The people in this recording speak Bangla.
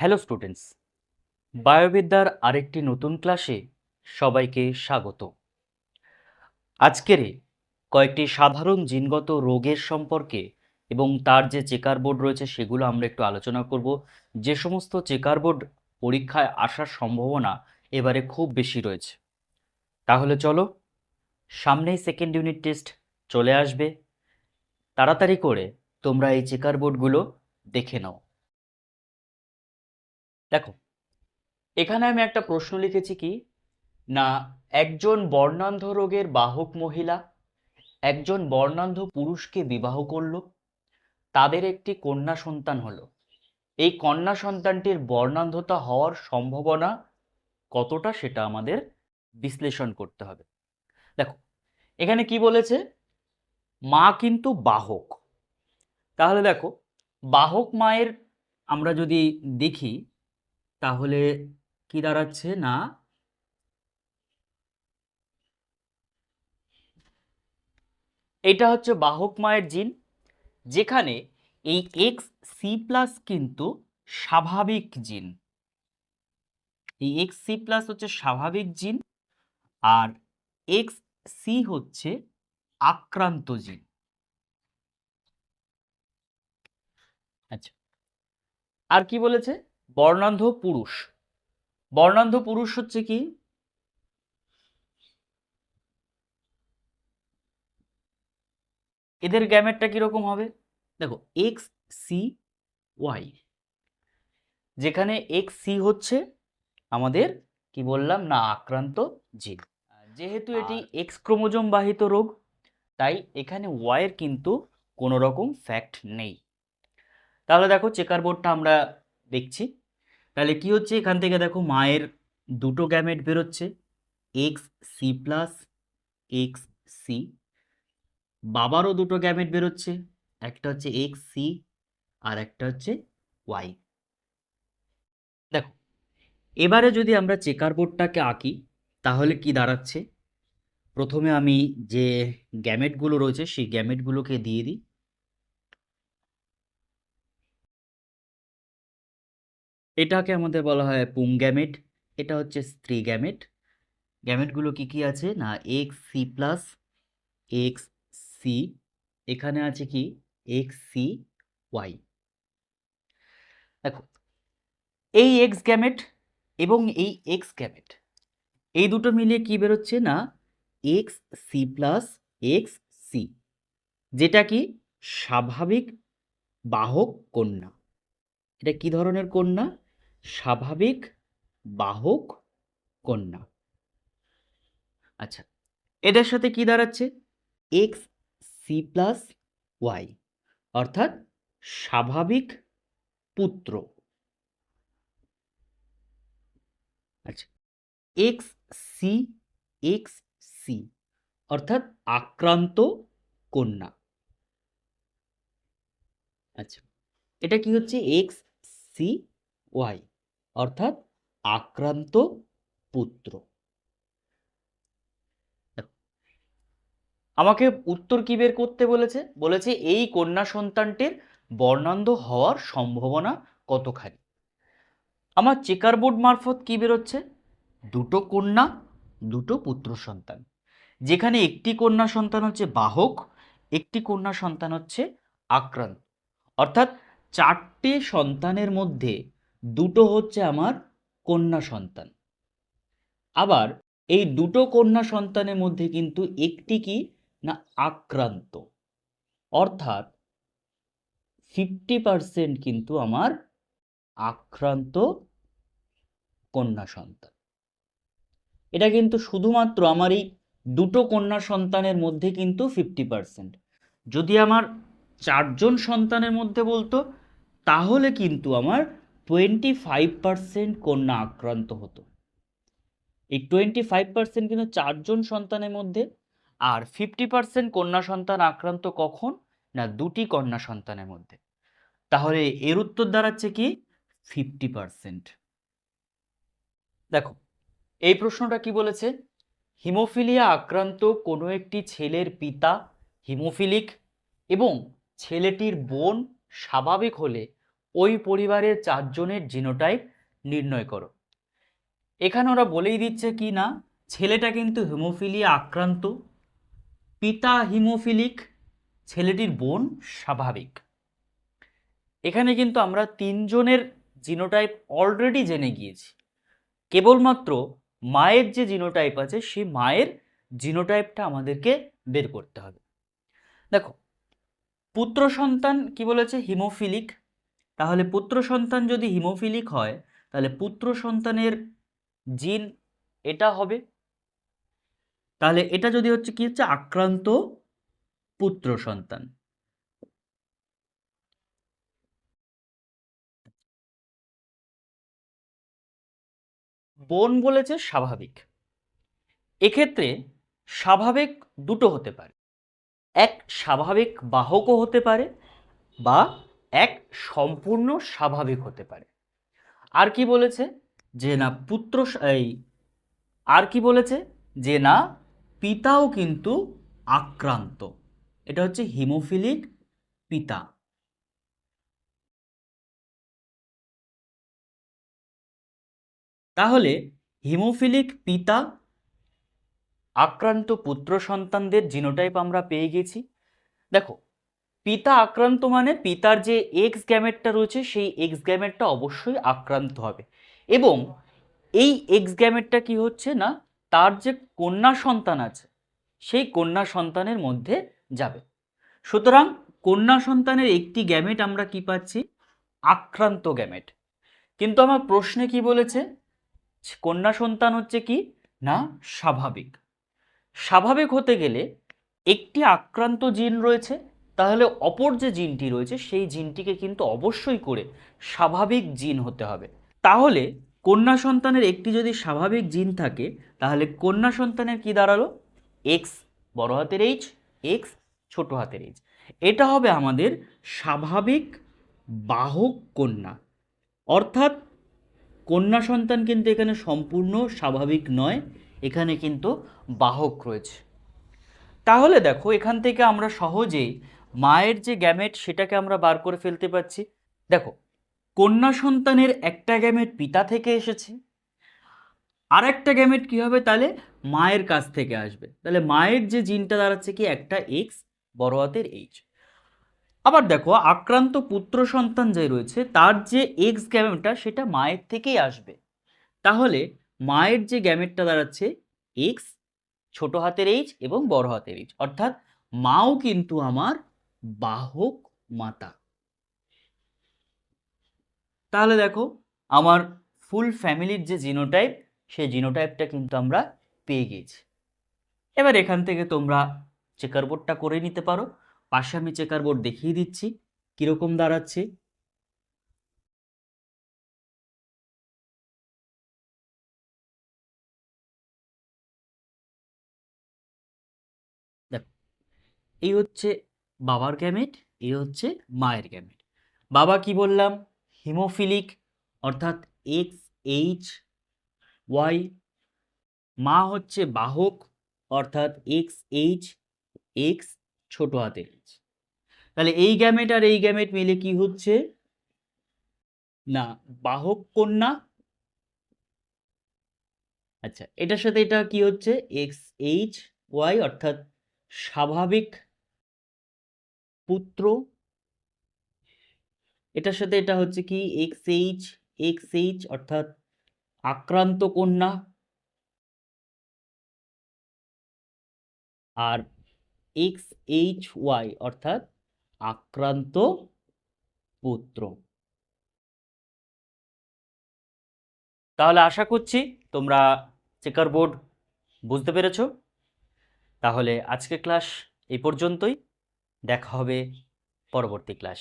হ্যালো স্টুডেন্টস বায়োবিদ্যার আরেকটি নতুন ক্লাসে সবাইকে স্বাগত। আজকের কয়েকটি সাধারণ জিনগত রোগের সম্পর্কে এবং তার যে চেকার বোর্ড রয়েছে সেগুলো আমরা একটু আলোচনা করব। যে সমস্ত চেকার বোর্ড পরীক্ষায় আসার সম্ভাবনা এবারে খুব বেশি রয়েছে। তাহলে চলো, সামনেই সেকেন্ড ইউনিট টেস্ট চলে আসবে। তাড়াতাড়ি করে তোমরা এই চেকার বোর্ডগুলো দেখে নাও। দেখো, এখানে আমি একটা প্রশ্ন লিখেছি কি? না, একজন বর্ণান্ধ রোগের বাহক মহিলা, একজন বর্ণান্ধ পুরুষকে বিবাহ করল, তাদের একটি কন্যা সন্তান হলো। এই কন্যা সন্তানটির বর্ণান্ধতা হওয়ার সম্ভাবনা কতটা সেটা আমাদের বিশ্লেষণ করতে হবে। দেখো, এখানে কি বলেছে? মা কিন্তু বাহক। তাহলে দেখো, বাহক মায়ের আমরা যদি দেখি তাহলে কি দাঁড়াচ্ছে? না। এটা হচ্ছে বাহক মায়ের জিন, যেখানে এই এক্স সি প্লাস কিন্তু স্বাভাবিক জিন। এই এক্স সি প্লাস হচ্ছে স্বাভাবিক জিন আর এক্স সি হচ্ছে আক্রান্ত জিন। আচ্ছা। আর কি বলেছে? বর্ণান্ধ পুরুষ। বর্ণান্ধ পুরুষ হচ্ছে কি? এদের গ্যামেটটা কীরকম হবে? দেখো এক্স সি ওয়াই যেখানে এক্স সি হচ্ছে আমাদের কি বললাম? না আক্রান্ত জিন যেহেতু এটি এক্স ক্রোমোজোম বাহিত রোগ তাই এখানে ওয়াইয়ের কিন্তু কোনো রকম ফ্যাক্ট নেই। তাহলে দেখো চেকার বোর্ডটা আমরা দেখছি। তাহলে কি হচ্ছে? এখান থেকে দেখো মায়ের দুটো গ্যামেট বেরোচ্ছে। X C plus X C বাবারও দুটো গ্যামেট বেরোচ্ছে। একটা হচ্ছে এক্স সি আর একটা হচ্ছে ওয়াই দেখো, এবারে যদি আমরা চেকার বোর্ডটাকে আঁকি, তাহলে কি দাঁড়াচ্ছে? প্রথমে আমি যে গ্যামেটগুলো রয়েছে, সেই গ্যামেটগুলোকে দিয়ে দিই। এটাকে আমাদের বলা হয় পুং গ্যামেট এটা হচ্ছে স্ত্রী গ্যামেট গ্যামেটগুলো কি কি আছে? না X C plus X C এখানে আছে কি? এক্স সি ওয়াই দেখো, এই এক্স গ্যামেট এবং এই এক্স গ্যামেট এই দুটো মিলিয়ে কি বেরোচ্ছে? না X C plus X C যেটা কি? স্বাভাবিক বাহক কন্যা। এটা কি ধরনের কন্যা? স্বাভাবিক, বাহক, কন্যা। আচ্ছা এদের সাথে কি দাঁড়াচ্ছে? এক্স সি প্লাস ওয়াই অর্থাৎ স্বাভাবিক পুত্র। আচ্ছা এক্স সি এক্স সি অর্থাৎ আক্রান্ত কন্যা। আচ্ছা এটা কি হচ্ছে? এক্স সি ওয়াই অর্থাৎ আক্রান্ত পুত্র। আমাকে উত্তর কি বের করতে বলেছে? বলেছে এই কন্যা সন্তানটির বর্ণান্ধ হওয়ার সম্ভাবনা কতখানি? আমার চেকার বোর্ড মারফত কি বেরোচ্ছে? দুটো কন্যা, দুটো পুত্র সন্তান। যেখানে একটি কন্যা সন্তান হচ্ছে বাহক, একটি কন্যা সন্তান হচ্ছে আক্রান্ত। অর্থাৎ চারটে সন্তানের মধ্যে দুটো হচ্ছে আমার কন্যা সন্তান। আবার এই দুটো কন্যা সন্তানের মধ্যে কিন্তু একটি কি না আক্রান্ত। অর্থাৎ ফিফটি পারসেন্ট কিন্তু আমার আক্রান্ত কন্যা সন্তান। এটা কিন্তু শুধুমাত্র আমার এই দুটো কন্যা সন্তানের মধ্যে কিন্তু ফিফটি পারসেন্ট যদি আমার চারজন সন্তানের মধ্যে বলতো, তাহলে কিন্তু আমার টোয়েন্টি ফাইভ পারসেন্ট কন্যা আক্রান্ত হতো। এই টোয়েন্টি ফাইভ পারসেন্ট কিন্তু চারজন সন্তানের মধ্যে, আর ফিফটি পারসেন্ট কন্যা সন্তান আক্রান্ত কখন? না, দুটি কন্যা সন্তানের মধ্যে। তাহলে এর উত্তর দাঁড়াচ্ছে কি? ফিফটি পারসেন্ট দেখো, এই প্রশ্নটা কি বলেছে? হিমোফিলিয়া আক্রান্ত কোনো একটি ছেলের পিতা হিমোফিলিক এবং ছেলেটির বোন স্বাভাবিক হলে ওই পরিবারের চারজনের জিনোটাইপ নির্ণয় করো। এখানে ওরা বলেই দিচ্ছে কি না, ছেলেটা কিন্তু হিমোফিলিয়া আক্রান্ত, পিতা হিমোফিলিক, ছেলেটির বোন স্বাভাবিক। এখানে কিন্তু আমরা তিনজনের জিনোটাইপ অলরেডি জেনে গিয়েছি। কেবলমাত্র মায়ের যে জিনোটাইপ আছে, সেই মায়ের জিনোটাইপটা আমাদেরকে বের করতে হবে। দেখো, পুত্র সন্তান কি বলেছে? হিমোফিলিক তাহলে পুত্র সন্তান যদি হিমোফিলিক হয়, তাহলে পুত্র সন্তানের জিন এটা হবে। তাহলে এটা যদি হচ্ছে কি হচ্ছে? আক্রান্ত পুত্র সন্তান। বোন বলেছে স্বাভাবিক। এক্ষেত্রে স্বাভাবিক দুটো হতে পারে। এক, স্বাভাবিক বাহকও হতে পারে বা এক সম্পূর্ণ স্বাভাবিক হতে পারে। আর কি বলেছে? যে না পুত্র এই, আর কি বলেছে? যে না পিতাও কিন্তু আক্রান্ত। এটা হচ্ছে হিমোফিলিক পিতা। তাহলে হিমোফিলিক পিতা, আক্রান্ত পুত্র সন্তানদের জিনোটাইপ আমরা পেয়ে গেছি। দেখো পিতা আক্রান্ত মানে পিতার যে এক্স গ্যামেটটা রয়েছে, সেই এক্স গ্যামেটটা অবশ্যই আক্রান্ত হবে। এবং এই এক্স গ্যামেটটা কি হচ্ছে না, তার যে কন্যা সন্তান আছে, সেই কন্যা সন্তানের মধ্যে যাবে। সুতরাং কন্যা সন্তানের একটি গ্যামেট আমরা কি পাচ্ছি? আক্রান্ত গ্যামেট কিন্তু আমার প্রশ্নে কি বলেছে? কন্যা সন্তান হচ্ছে কি? না, স্বাভাবিক। স্বাভাবিক হতে গেলে একটি আক্রান্ত জিন রয়েছে তাহলে অপর যে জিনটি রয়েছে, সেই জিনটিকে কিন্তু অবশ্যই করে স্বাভাবিক জিন হতে হবে। তাহলে কন্যা সন্তানের একটি যদি স্বাভাবিক জিন থাকে, তাহলে কন্যা সন্তানের কি দাঁড়াল? এক্স বড় হাতের এইচ এক্স ছোট হাতের এইচ এটা হবে আমাদের স্বাভাবিক বাহক কন্যা। অর্থাৎ কন্যা সন্তান কিন্তু এখানে সম্পূর্ণ স্বাভাবিক নয়, এখানে কিন্তু বাহক রয়েছে। তাহলে দেখো, এখান থেকে আমরা সহজেই মায়ের যে গ্যামেট, সেটাকে আমরা বার করে ফেলতে পারছি। দেখো, কন্যা সন্তানের একটা গ্যামেট পিতা থেকে এসেছে। আর একটা গ্যামেট কী হবে? তাহলে মায়ের কাছ থেকে আসবে। তাহলে মায়ের যে জিনটা দাঁড়াচ্ছে কি? একটা এক্স বড় হাতের এইচ আবার দেখো, আক্রান্ত পুত্র সন্তান যে রয়েছে, তার যে এক্স গ্যামেটটা, সেটা মায়ের থেকেই আসবে। তাহলে মায়ের যে গ্যামেটটা দাঁড়াচ্ছে এক্স ছোট হাতের এইচ এবং বড় হাতের এইচ অর্থাৎ মাও কিন্তু আমার বাহক মাতা। তাহলে দেখো, আমার ফুল ফ্যামিলির যে জিনোটাইপ সেই জিনোটাইপটা কিন্তু আমরা পেয়ে গেছি। এবার এখান থেকে তোমরা চেকার বোর্ডটা করে নিতে পারো। পাশে আমি চেকার বোর্ড দেখিয়ে দিচ্ছি, কীরকম দাঁড়াচ্ছে। এই হচ্ছে বাবার গ্যামেট এ হচ্ছে মায়ের গ্যামেট বাবা কি বললাম? হিমোফিলিক অর্থাৎ এক্স এইচ ওয়াই মা হচ্ছে বাহক, অর্থাৎ এক্স এইচ এক্স ছোট হাতের এইচ তাহলে এই গ্যামেট আর এই গ্যামেট মিলে কি হচ্ছে? না, বাহক কন্যা। আচ্ছা এটার সাথে এটা কি হচ্ছে? এক্স এইচ ওয়াই অর্থাৎ স্বাভাবিক পুত্র। এটার সাথে এটা হচ্ছে কি? এক্স এইচ এক্স এইচ অর্থাৎ আক্রান্ত কন্যা। আর এক্স এইচ ওয়াই অর্থাৎ আক্রান্ত পুত্র। তাহলে আশা করছি তোমরা চেকার বোর্ড বুঝতে পেরেছ। তাহলে আজকে ক্লাস এই পর্যন্তই। দেখা হবে পরবর্তী ক্লাস